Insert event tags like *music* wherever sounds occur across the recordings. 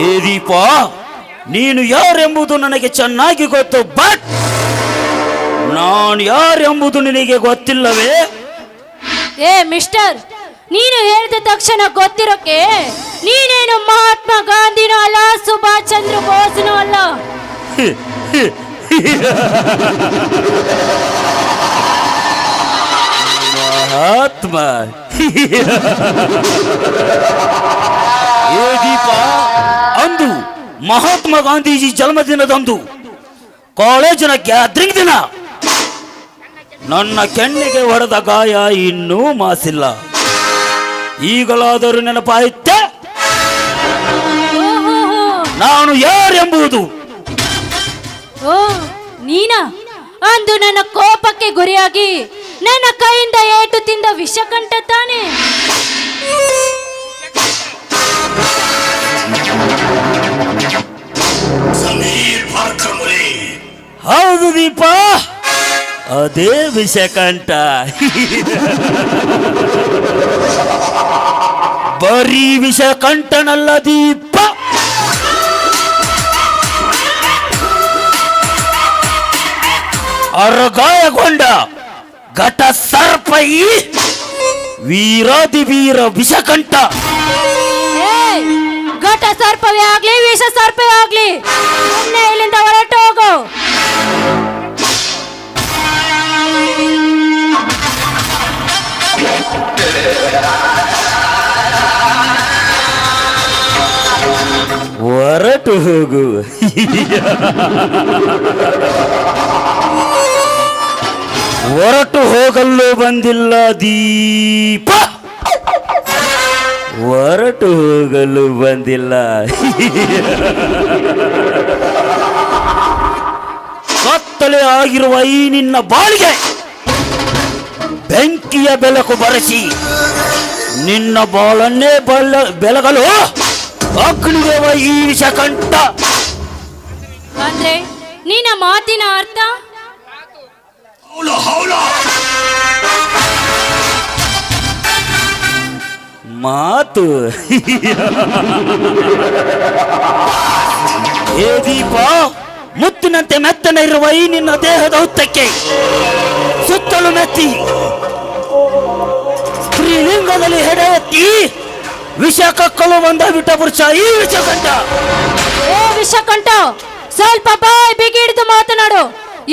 ಏ ದೀಪ ನೀನು ಯಾರೆಂಬುದು ನನಗೆ ಚೆನ್ನಾಗಿ ಗೊತ್ತು ಬಟ್ ನಾನು ಯಾರೆಂಬುದು ನಿನಗೆ ಗೊತ್ತಿಲ್ಲವೇ? ಏ ಮಿಸ್ಟರ್ ನೀನು ಹೇಳಿದ ತಕ್ಷಣ ಗೊತ್ತಿರೋಕೆ? ನೀನೇನು ಮಹಾತ್ಮ ಗಾಂಧಿನೂ ಅಲ್ಲ ಸುಭಾಷ್ ಚಂದ್ರ ಬೋಸ್ನೂ ಅಲ್ಲ? ಮಹಾತ್ಮ. *laughs* ಮಹಾತ್ಮ ಗಾಂಧೀಜಿ ಜನ್ಮದಿನದಂದು ಕಾಲೇಜಿನ ಗ್ಯಾದ್ರಿಂಗ್ ದಿನ. ನನ್ನ ಕೆಣ್ಣಿಗೆ ಹೊಡೆದ ಗಾಯ ಇನ್ನೂ ಮಾಸಿಲ್ಲ. ಈಗಲಾದರೂ ನೆನಪಾಯಿತೆ. ನಾನು ಯಾರೆಂಬುದು? ಓ ನೀನಾ? ಅಂದು ನನ್ನ ಕೋಪಕ್ಕೆ ಗುರಿಯಾಗಿ ನನ್ನ ಕೈಯಿಂದ ಏಟು ತಿಂದ ವಿಷಕಂಠ ತಾನೆ? ಹೌದು ದೀಪ. ಅದೇ ವಿಷಕಂಠ ಬರೀ ವಿಷಕಂಠನಲ್ಲ ದೀಪ. ಅರಗಾಯಗೊಂಡ ಘಟ ಸರ್ಪೈ. ವೀರಾದಿ ವೀರ ವಿಷಕಂಠ! ಘಟ ಸರ್ಪವೇ ಆಗ್ಲಿ, ವಿಷ ಸರ್ಪವೇ ಆಗ್ಲಿ. ಇಲ್ಲಿಂದ ಹೊರಟು ಹೋಗು. ಹೊರಟು ಹೋಗು. ಹೊರಟು ಹೋಗಲು ಬಂದಿಲ್ಲ ದೀಪ. ಹೊರಟು ಹೋಗಲು ಬಂದಿಲ್ಲ. ಕತ್ತಲೆ ಆಗಿರುವ ಈ ನಿನ್ನ ಬಾಳಿಗೆ ಬೆಂಕಿಯ ಬೆಳಕು ಬರೆಸಿ. ನಿನ್ನ ಬಾಳನ್ನೇ ಬಲ ಬೆಳಗಲು ಅಗ್ನಿದೇವ ಈ ವಿಷಕಂಠ ಅಂದ್ರೆ ನಿನ್ನ ಮಾತಿನ ಅರ್ಥ? ಮಾತು. ಏ ದೀಪ, ಮುತ್ತಿನಂತೆ ಮೆತ್ತನೆ ಇರುವ ಈ ನಿನ್ನ ದೇಹದ ಹುತ್ತಕ್ಕೆ ಸುತ್ತಲೂ ಮೆತ್ತಿ, ಸ್ತ್ರೀಲಿಂಗದಲ್ಲಿ ಹೆಡೆ ಎತ್ತಿ ವಿಷ ಕಕ್ಕಲು ಬಂದ ಬಿಟ್ಟ ಪುರುಷ ಈ ವಿಷಕಂಠ. ವಿಷ ವಿಷಕಂಠ, ಸ್ವಲ್ಪ ಬಾಯ್ ಬಿಗಿ ಹಿಡಿದು ಮಾತನಾಡು.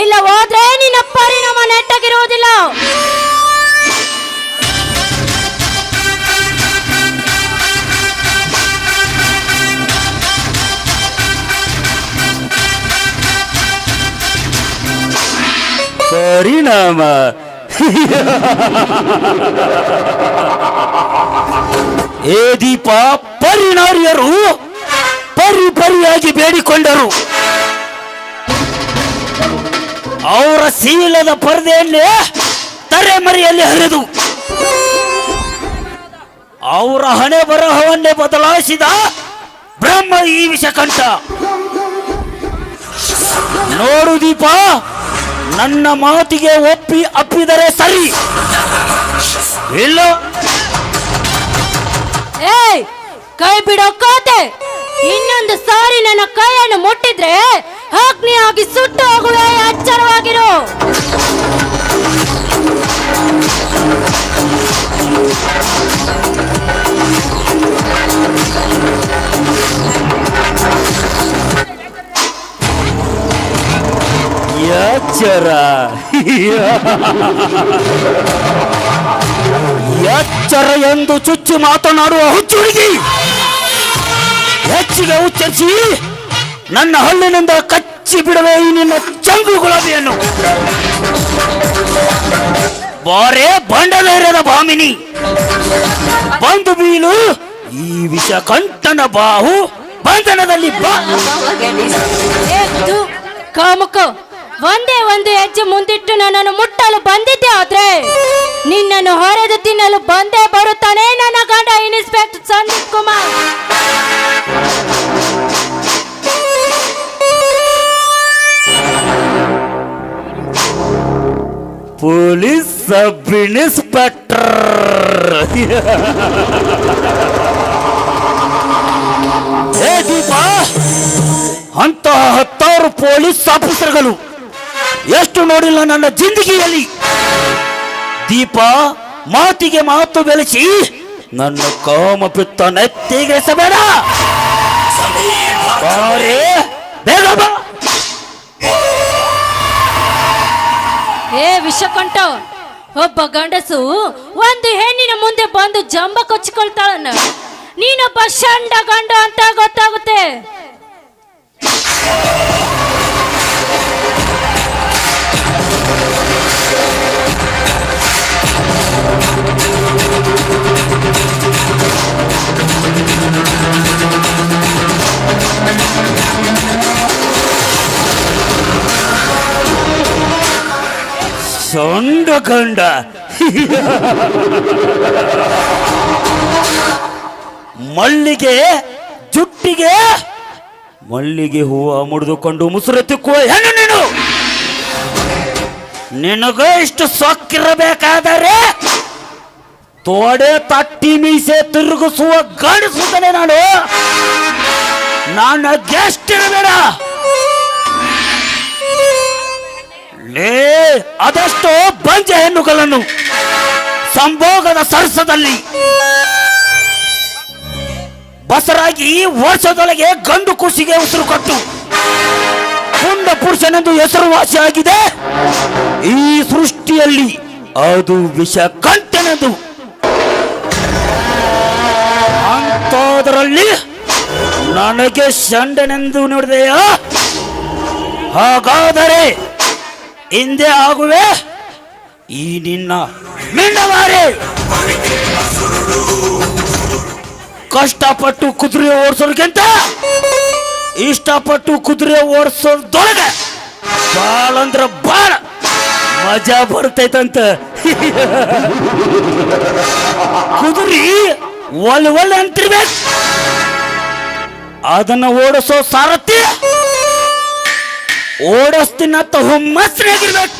ಇಲ್ಲ ಹೋದ್ರೆ ನಿನ್ನ ಪರಿಣಾಮ ನೆಟ್ಟಾಗಿರುವುದಿಲ್ಲ. ಪರಿಣಾಮ. ಏ ದೀಪ ಪರಿನಾರಿಯರು ಪರಿ ಪರಿಯಾಗಿ ಬೇಡಿಕೊಂಡರು. ಅವರ ಸೀಲದ ಪರದೆಯನ್ನೇ ತರೆಮರೆಯಲ್ಲಿ ಹರಿದು, ಅವರ ಹಣೆ ಬರಹವನ್ನೇ ಬದಲಾಯಿಸಿದ ಬ್ರಹ್ಮ ಈ ವಿಷಕಂಠ. ನೋಡು ದೀಪ ನನ್ನ ಮಾತಿಗೆ ಒಪ್ಪಿ ಅಪ್ಪಿದರೆ ಸರಿ. ಇಲ್ಲ. ಏಯ್, ಕೈ ಬಿಡೋ ಕಾತೆ ಇನ್ನೊಂದು ಸಾರಿ ನನ್ನ ಕೈಯನ್ನು ಮುಟ್ಟಿದ್ರೆ ಅಗ್ನಿಯಾಗಿ ಸುಟ್ಟು ಹೋಗುವೆ ಎಚ್ಚರವಾಗಿರು ಎಚ್ಚರ. ಎಚ್ಚರ ಎಂದು ಚುಚ್ಚಿ ಮಾತನಾಡುವ ಹುಚ್ಚುಡುಗಿ ಹೆಚ್ಚಿಗೆ ಉಚ್ಚರಿಸಿ ನನ್ನ ಹಳ್ಳಿನಿಂದ ಕಚ್ಚಿ ಬಿಡುವೆ ಈ ನಿನ್ನ ಚಂಗು ಗುಲಾಬಿಯನ್ನು. ಬಾರೆ ಬಂಡಲೇರದ ಬಾಮಿನಿ. ಬಂದು ಬೀಳು ಈ ವಿಷ ಕಂಠನ ಬಾಹು ಬಂಧನದಲ್ಲಿ ಬಾ. ಕಾಮುಕ ಒಂದೇ ಒಂದು ಹೆಜ್ಜೆ ಮುಂದಿಟ್ಟು ನನ್ನನ್ನು ಮುಟ್ಟಲು ಬಂದಿದ್ದೆ ಆದ್ರೆ ನಿನ್ನನ್ನು ಹೊರೆದು ತಿನ್ನಲು ಬಂದೇ ಬರುತ್ತಾನೆ ನನ್ನ ಗಂಡ inspector Sandeep Kumar. Police sub inspector. ಅಂತಹ ಹತ್ತಾರು ಪೊಲೀಸ್ ಆಫೀಸರ್ಗಳು ಎಷ್ಟು ನೋಡಿಲ್ಲ ನನ್ನ ಜಿಂದಗಿಯಲ್ಲಿ. ದೀಪ ಮಾತಿಗೆ ಮಾತು ಬೆಳೆಸಿ ನನ್ನ ಕಾಮಪಿತ್ತ ನೆತ್ತಿಗೆಸಬೇಡ ಬಾರೆ, ಬೇಗ ಬಾ. ಏ ವಿಷಕಂಠ ಒಬ್ಬ ಗಂಡಸು ಒಂದು ಹೆಣ್ಣಿನ ಮುಂದೆ ಬಂದು ಜಂಬ ಕೊಚ್ಚಿಕೊಳ್ತಾಳನ್ನ. ನೀನೊಬ್ಬ ಶಂಡ ಗಂಡ ಅಂತ ಗೊತ್ತಾಗುತ್ತೆ. ಸೊಂಡ ಗಂಡ ಮಲ್ಲಿಗೆ ಜುಟ್ಟಿಗೆ ಮಲ್ಲಿಗೆ ಹೂವ ಮುಡಿದುಕೊಂಡು ಮುಸುರೆ ತಿಕ್ಕುವ ಹೆಣ್ಣು ನೀನು. ನಿನಗ ಇಷ್ಟು ಸೊಕ್ಕಿರಬೇಕಾದರೆ ತೋಡೆ ತಟ್ಟಿ ಮೀಸೆ ತಿರುಗಿಸುವ ಗಾಡಿಸುತ್ತಾನೆ ನಾನು. ನಾನು ಇರಬೇಡ. ಲೇ, ಅದೆಷ್ಟೋ ಬಂಜೆ ಹೆಣ್ಣುಗಳನ್ನು ಸಂಭೋಗದ ಸರಸದಲ್ಲಿ ಬಸರಾಗಿ ವರ್ಷದೊಳಗೆ ಗಂಡು ಕುಸಿಗೆ ಉಸಿರು ಕೊಟ್ಟು ಪುಂಡ ಪುರುಷನೆಂದು ಹೆಸರುವಾಸಿಯಾಗಿದೆ ಈ ಸೃಷ್ಟಿಯಲ್ಲಿ ಅದು ವಿಷ ಕಂಟೆನೆಂದು ಅಂಥದ್ರಲ್ಲಿ ನನಗೆ ಸಂಡನೆಂದು ನೋಡಿದೆಯ? ಹಾಗಾದರೆ ಹಿಂದೆ ಆಗುವೆ? ಈ ನಿನ್ನ ಮಿಂಡವಾರಿ. ಕಷ್ಟಪಟ್ಟು ಕುದುರೆ ಓಡಿಸೋರ್ಗಿಂತ ಇಷ್ಟಪಟ್ಟು ಕುದುರೆ ಓಡಿಸೋದೊಳಗೆ ಬಾಳ ಅಂದ್ರ ಬಾಳ ಮಜಾ ಬರ್ತೈತಂತ. ಕುದುರಿ ಒಲ್ ಒಲ್ ಅಂತಿರ್ಬೇಕು. ಅದನ್ನ ಓಡಿಸೋ ಸಾರಥಿ ಓಡಿಸ್ತೀನಂತ ಹುಮ್ಮಸ್ನಾಗಿರ್ಬೇಕು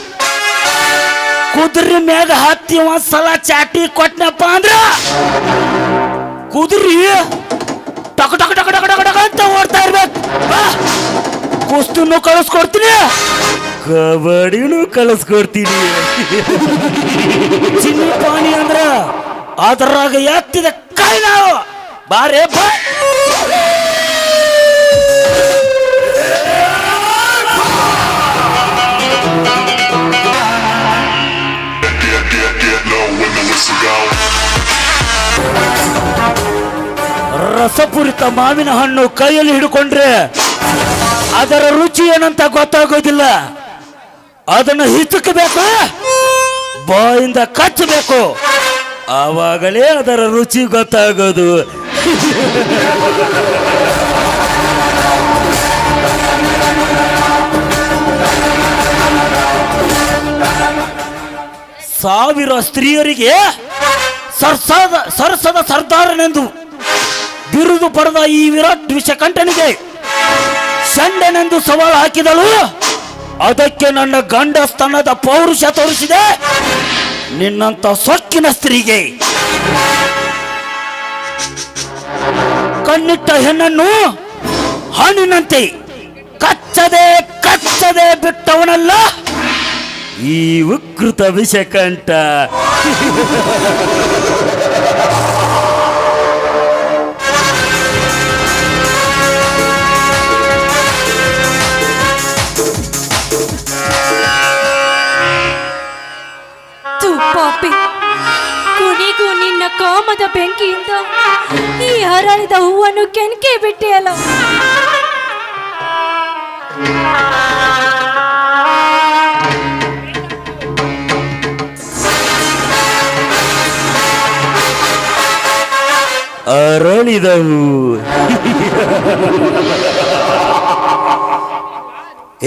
ಕುದುರೆ ಮ್ಯಾಗ ಹತ್ತಿ ಒಂದ್ಸಲ ಚಾಟಿ ಕೊಟ್ನಪ್ಪ ಅಂದ್ರ ಕುದುರಿ ಟಕ ಟಕ ಟಕ ಟಕ ಟಕ ಟಕ ಅಂತ ಓಡ್ತಾ ಇರ್ಬೇಕು. ಕುಸ್ತಿನೂ ಕಳಿಸ್ಕೊಡ್ತೀನಿ. ಕಬಡ್ಡಿನೂ ಕಳಿಸ್ಕೊಡ್ತೀನಿ. ಚಿನ್ನ ಪಾನಿ ಅಂದ್ರ ಅದರಾಗ ಎತ್ತಿದ ಕೈ ನಾವು. ಬಾರೇ ಬಾ. ರಸಪೂರಿತ ಮಾವಿನ ಹಣ್ಣು ಕೈಯಲ್ಲಿ ಹಿಡ್ಕೊಂಡ್ರೆ ಅದರ ರುಚಿ ಏನಂತ ಗೊತ್ತಾಗೋದಿಲ್ಲ. ಅದನ್ನು ಹಿಚಕಬೇಕು ಬಾಯಿಂದ ಕಚ್ಚಬೇಕು. ಆವಾಗಲೇ ಅದರ ರುಚಿ ಗೊತ್ತಾಗೋದು. *laughs* ಸಾವಿರ ಸ್ತ್ರೀಯರಿಗೆ ಸರ್ಸದ ಸರ್ಸದ ಸರ್ದಾರನೆಂದು ಬಿರುದು ಪಡೆದ ಈ ವಿರಾಟ್ ವಿಷಕಂಠನಿಗೆ ಸಂಡನೆಂದು ಸವಾಲು ಹಾಕಿದಳು. ಅದಕ್ಕೆ ನನ್ನ ಗಂಡ ಸ್ಥಾನದ ಪೌರುಷ ತೋರಿಸಿದೆ. ನಿನ್ನಂತ ಸೊಕ್ಕಿನ ಸ್ತ್ರೀಗೆ ಕಣ್ಣಿಟ್ಟ ಹೆಣ್ಣನ್ನು ಹಣ್ಣಿನಂತೆ ಕಚ್ಚದೆ ಕಚ್ಚದೆ ಬಿಟ್ಟವನಲ್ಲ. ಈ ವಿಕೃತ ವಿಷಕಂಠ. ತು ಪಾಪಿ ಕೊನೆಗೂ ನಿನ್ನ ಕಾಮದ ಬೆಂಕಿಯಿಂದ ಈ ಹರಳಿದ ಹೂವನ್ನು ಕೆಣಕೆ ಬಿಟ್ಟಿಯಲ್ಲ. ಅರಳಿದವು.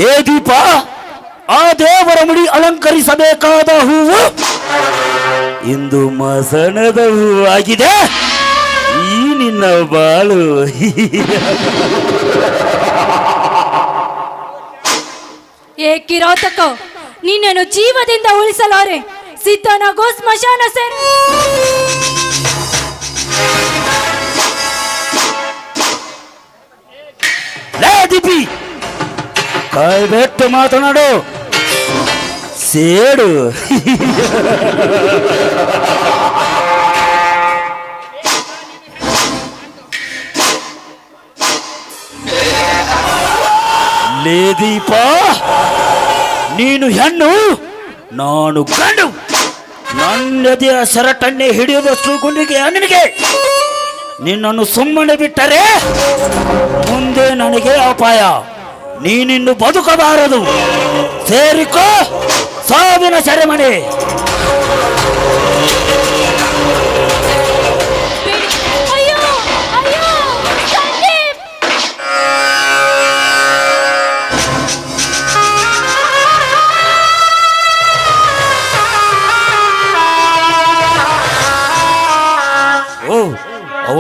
ಏ ದೀಪ, ಆ ದೇವರ ಮುಡಿ ಅಲಂಕರಿಸಬೇಕಾದ ಹೂವು ಇಂದು ಮಸಣದ ಆಗಿದೆ. ಈ ನಿನ್ನ ಬಾಳು. ಏ ಕಿರಾತಕ, ನಿನ್ನನ್ನು ಜೀವದಿಂದ ಉಳಿಸಲಾರೆ. ಸಿದ್ಧನಾಗೋ ಸ್ಮಶಾನ ಸೇರು. ದೀಪಿ ಕೈಬೆಟ್ಟು ಮಾತನಾಡು ಸೇಡು ಲೇ ದೀಪ ನೀನು ಹೆಣ್ಣು ನಾನು ಗಂಡು ನನ್ನದೆಯ ಸರಟನ್ನೇ ಹಿಡಿಯುವಷ್ಟು ಗುಂಡಿಗೆ ನಿನಗೆ ನಿನ್ನನ್ನು ಸುಮ್ಮನೆ ಬಿಟ್ಟರೆ ಮುಂದೆ ನನಗೆ ಅಪಾಯ. ನೀನಿನ್ನು ಬದುಕಬಾರದು. ಸೇರಿಕೋ. ಸಾವಿನ ಸೆರೆಮನೆ.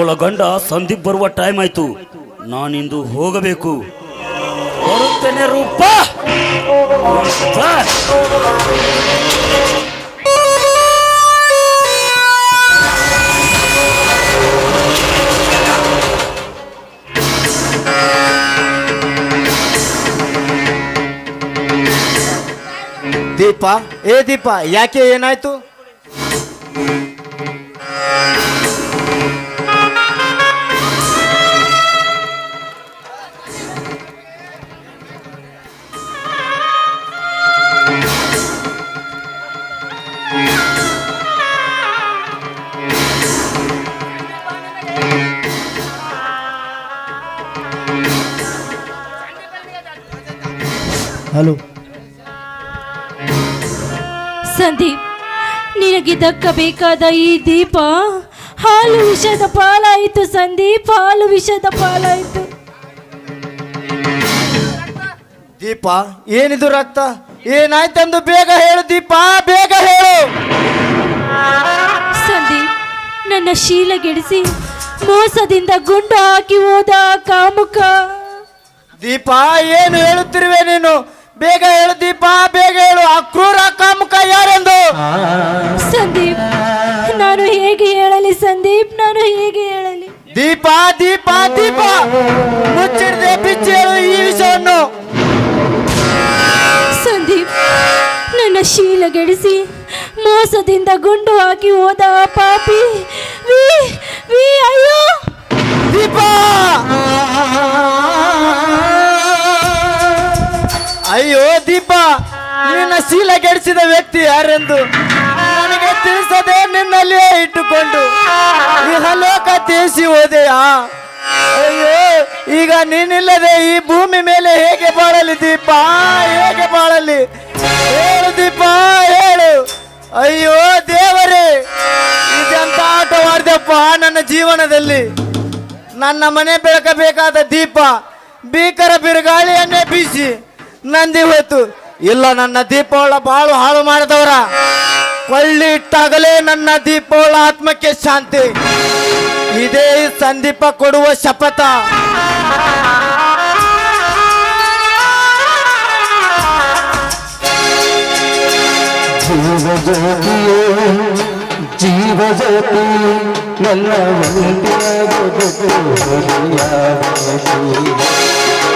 ಅವಳ ಗಂಡ ಸಂದೀಪ್ ಬರುವ ಟೈಮ್ ಆಯ್ತು. ನಾನಿಂದು ಹೋಗಬೇಕು. ಬರುತ್ತೇನೆ ರೂಪ. ದೀಪ, ಏ ದೀಪ, ಯಾಕೆ ಏನಾಯ್ತು? ಹಲೋ. ಸಂದೀಪ್ ನಿನಗೆ ದಕ್ಕಬೇಕಾದ ಈ ದೀಪ? ಹಾಲು ವಿಷದ ಪಾಲಾಯಿತು ಸಂದೀಪ್ ಹಾಲು ವಿಷದ ಪಾಲಾಯಿತು. ದೀಪ ಏನಿದು ರಕ್ತ? ಏನಾಯ್ತಂದು ಬೇಗ ಹೇಳು ದೀಪ ಬೇಗ ಹೇಳು. ಸಂದೀಪ್ ನನ್ನ ಶೀಲಗೆಡಿಸಿ ಮೋಸದಿಂದ ಗುಂಡು ಹಾಕಿ ಹೋದ ಕಾಮುಕ. ದೀಪ ಏನು ಹೇಳುತ್ತಿರುವೆ ನೀನು? ಬೇಗ ಹೇಳು ದೀಪ ಬೇಗ ಹೇಳು. ಅಕ್ರೂರ ಕ್ರೂರ ಕಾಮುಕ ಯಾರೆಂದು ಸಂದೀಪ್ ನಾನು ಹೇಗೆ ಹೇಳಲಿ ಸಂದೀಪ್ ನಾನು ಹೇಗೆ ಹೇಳಲಿ? ದೀಪ ದೀಪ ದೀಪ. ಮುಚ್ಚಿಡದೆ ಬಿಚ್ಚಿ ಹೇಳು ಈ ವಿಷಯವನ್ನು ಸಂದೀಪ್ ನನ್ನ ಶೀಲಗೆಡಿಸಿ ಮೋಸದಿಂದ ಗುಂಡು ಹಾಕಿ ಹೋದ ಪಾಪಿ. ವಿ ವಿ ಅಯ್ಯೋ. ದೀಪ. ಶೀಲ ಕೆಡಿಸಿದ ವ್ಯಕ್ತಿ ಯಾರೆಂದು ನನಗೆ ತಿಳಿಸದೆ ನಿನ್ನಲ್ಲಿಯೇ ಇಟ್ಟುಕೊಂಡು ಇಹಲೋಕ ತೀರಿಸಿ ಹೋದೆಯಾ? ಅಯ್ಯೋ, ಈಗ ನೀನಿಲ್ಲದೆ ಈ ಭೂಮಿ ಮೇಲೆ ಹೇಗೆ ಬಾಳಲಿ ದೀಪ? ಹೇಗೆ ಬಾಳಲಿ? ಹೇಳು ದೀಪ, ಹೇಳು. ಅಯ್ಯೋ ದೇವರೇ, ಇದೆಂತ ಆಟವಾಡ್ದಪ್ಪ ನನ್ನ ಜೀವನದಲ್ಲಿ? ನನ್ನ ಮನೆ ಬೆಳಕಬೇಕಾದ ದೀಪ, ಭೀಕರ ಬಿರುಗಾಳಿಯನ್ನೇ ಬೀಸಿ ನಂದಿ ಹೋಯ್ತು. ಇಲ್ಲ, ನನ್ನ ದೀಪಾವಳ ಬಾಳು ಹಾಳು ಮಾಡಿದವರ. ಕೊಳ್ಳಿ ಇಟ್ಟಾಗಲೇ ನನ್ನ ದೀಪಾವಳ ಆತ್ಮಕ್ಕೆ ಶಾಂತಿ. ಇದೇ ಸಂದೀಪ ಕೊಡುವ ಶಪಥ. ಜೀವ ಜೀವಜ್ಯೋತಿ, ನನ್ನ